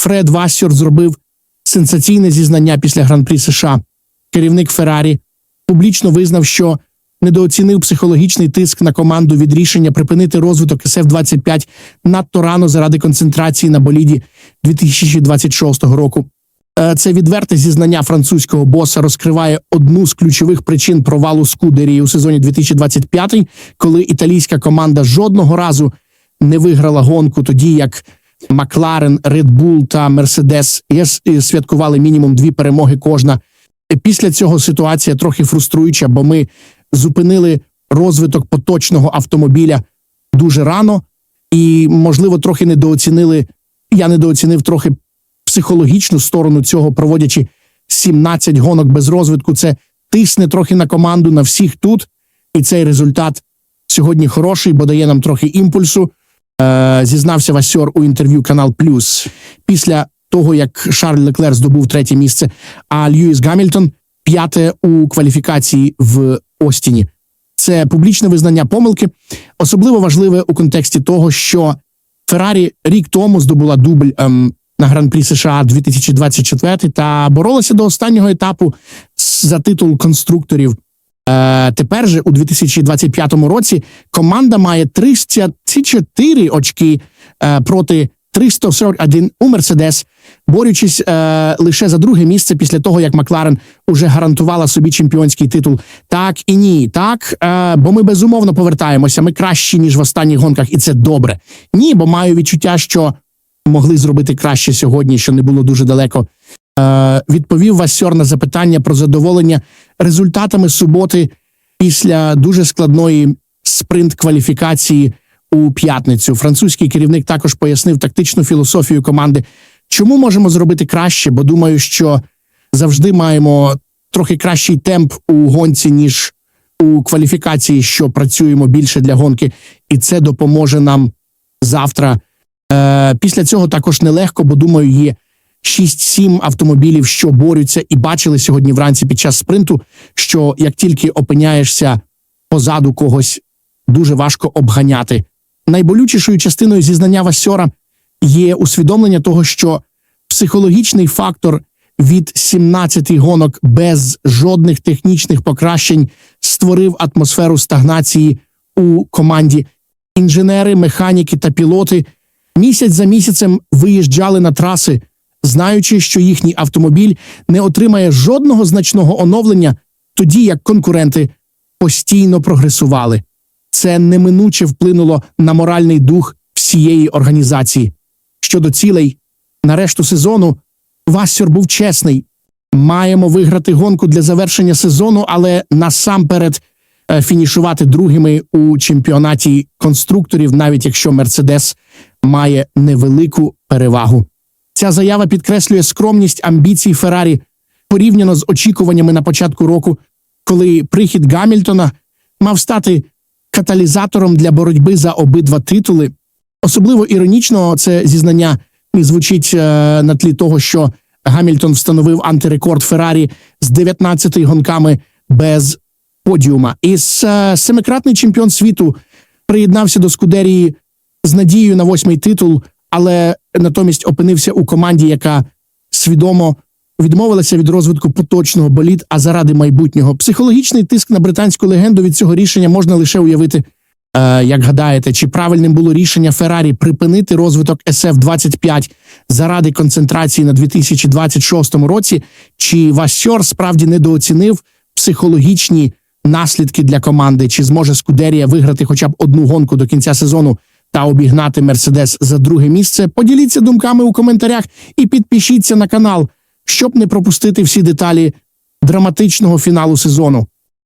Фред Вассер зробив сенсаційне зізнання після гран-прі США. Керівник Феррарі публічно визнав, що недооцінив психологічний тиск на команду від рішення припинити розвиток СФ-25 надто рано заради концентрації на боліді 2026 року. Е, Це відверте зізнання французького боса розкриває одну з ключових причин провалу Скудерії у сезоні 2025, коли італійська команда жодного разу не виграла гонку, тоді як Макларен, Bull та Мерседес святкували мінімум дві перемоги кожна. Після цього ситуація трохи фруструюча, бо ми зупинили розвиток поточного автомобіля дуже рано, і, можливо, трохи недооцінили. Я недооцінив трохи психологічну сторону цього, проводячи 17 гонок без розвитку. Це тисне трохи на команду на всіх тут. І цей результат сьогодні хороший, бо дає нам трохи імпульсу. Е, зізнався Васьор у інтерв'ю Канал Плюс після того, як Шарль Леклер здобув третє місце, а Льюіс Гамільтон п'яте у кваліфікації в Остіні. Це публічне визнання помилки, особливо важливе у контексті того, що Феррарі рік тому здобула дубль ем, на гран-прі США 2024 та боролася до останнього етапу за титул конструкторів. Е, тепер же у 2025 році команда має 304 очки е, проти 341 у Мерседес, борючись е, лише за друге місце після того, як Макларен уже гарантувала собі чемпіонський титул. Так і ні, так, бо ми безумовно повертаємося. Ми кращі ніж в останніх гонках, і це добре. Ні, бо маю відчуття, що могли зробити краще сьогодні, що не було дуже далеко. Е, відповів Васьор на запитання про задоволення результатами суботи після дуже складної спринт-кваліфікації у п'ятницю. Французький керівник також пояснив тактичну філософію команди. Чому можемо зробити краще? Бо думаю, що завжди маємо трохи кращий темп у гонці, ніж у кваліфікації, що працюємо більше для гонки, і це допоможе нам завтра. Е, після цього також нелегко, бо думаю, є 6-7 автомобілів, що борються, і бачили сьогодні вранці під час спринту, що як тільки опиняєшся позаду когось, дуже важко обганяти. Найболючішою частиною зізнання Васьора є усвідомлення того, що психологічний фактор від 17 гонок без жодних технічних покращень створив атмосферу стагнації у команді. Інженери, механіки та пілоти місяць за місяцем виїжджали на траси, знаючи, що їхній автомобіль не отримає жодного значного оновлення, тоді як конкуренти постійно прогресували. Це неминуче вплинуло на моральний дух всієї організації. Щодо цілей, на решту сезону Вассер був чесний. Маємо виграти гонку для завершення сезону, але насамперед е, фінішувати другими у чемпіонаті конструкторів, навіть якщо Мерседес має невелику перевагу. Ця заява підкреслює скромність амбіцій Феррарі порівняно з очікуваннями на початку року, коли прихід Гамільтона мав стати каталізатором для боротьби за обидва титули. Особливо іронічно це зізнання звучить е, на тлі того, що Гамільтон встановив антирекорд Феррарі з 19 гонками без подіума. І е, семикратний чемпіон світу приєднався до Скудерії з надією на восьмий титул, але натомість опинився у команді, яка свідомо відмовилася від розвитку поточного боліт, а заради майбутнього. Психологічний тиск на британську легенду від цього рішення можна лише уявити. Е, як гадаєте, чи правильним було рішення Феррарі припинити розвиток SF-25 заради концентрації на 2026 році? Чи Васьор справді недооцінив психологічні наслідки для команди? Чи зможе Скудерія виграти хоча б одну гонку до кінця сезону та обігнати Мерседес за друге місце? Поділіться думками у коментарях і підпишіться на канал, щоб не пропустити всі деталі драматичного фіналу сезону.